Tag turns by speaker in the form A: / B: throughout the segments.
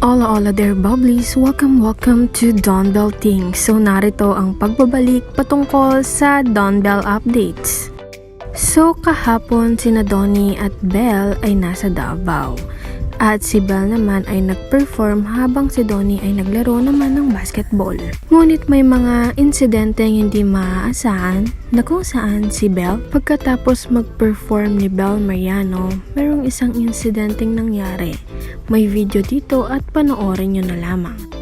A: Hola hola there bubblies! Welcome welcome to Don Bell Things. So narito ang pagbabalik patungkol sa Don Bell updates. So kahapon sina Donnie at Belle ay nasa Davao. At si Belle naman ay nag-perform habang si Donnie ay naglaro naman ng basketball. Ngunit may mga insidenteng hindi maaasahan na kung saan si Belle pagkatapos mag-perform ni Belle Mariano, merong isang insidenteng nangyari. May video dito at panoorin nyo na lamang.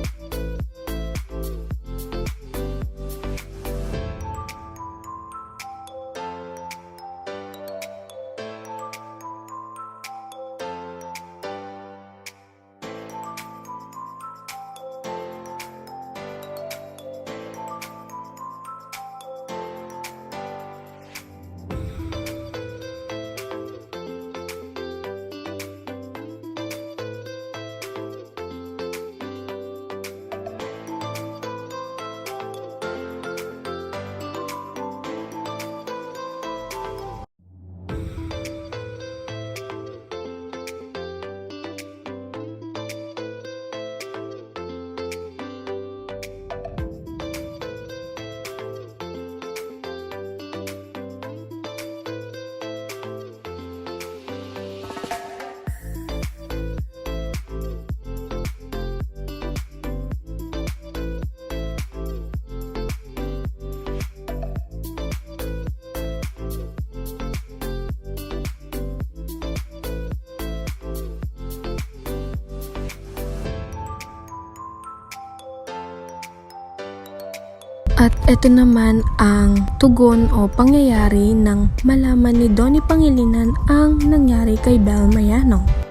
A: At ito naman ang tugon o pangyayari ng malaman ni Donnie Pangilinan ang nangyari kay Belle Mariano.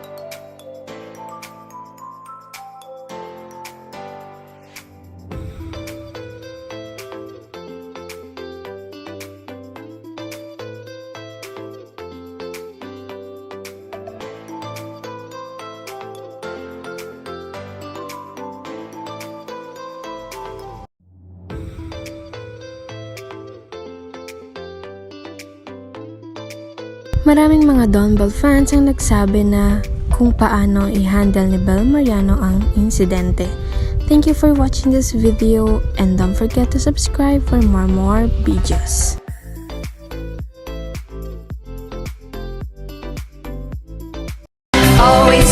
A: Maraming mga Don Bell fans ang nagsabi na kung paano i-handle ni Belle Mariano ang insidente. Thank you for watching this video and don't forget to subscribe for more more videos.
B: Always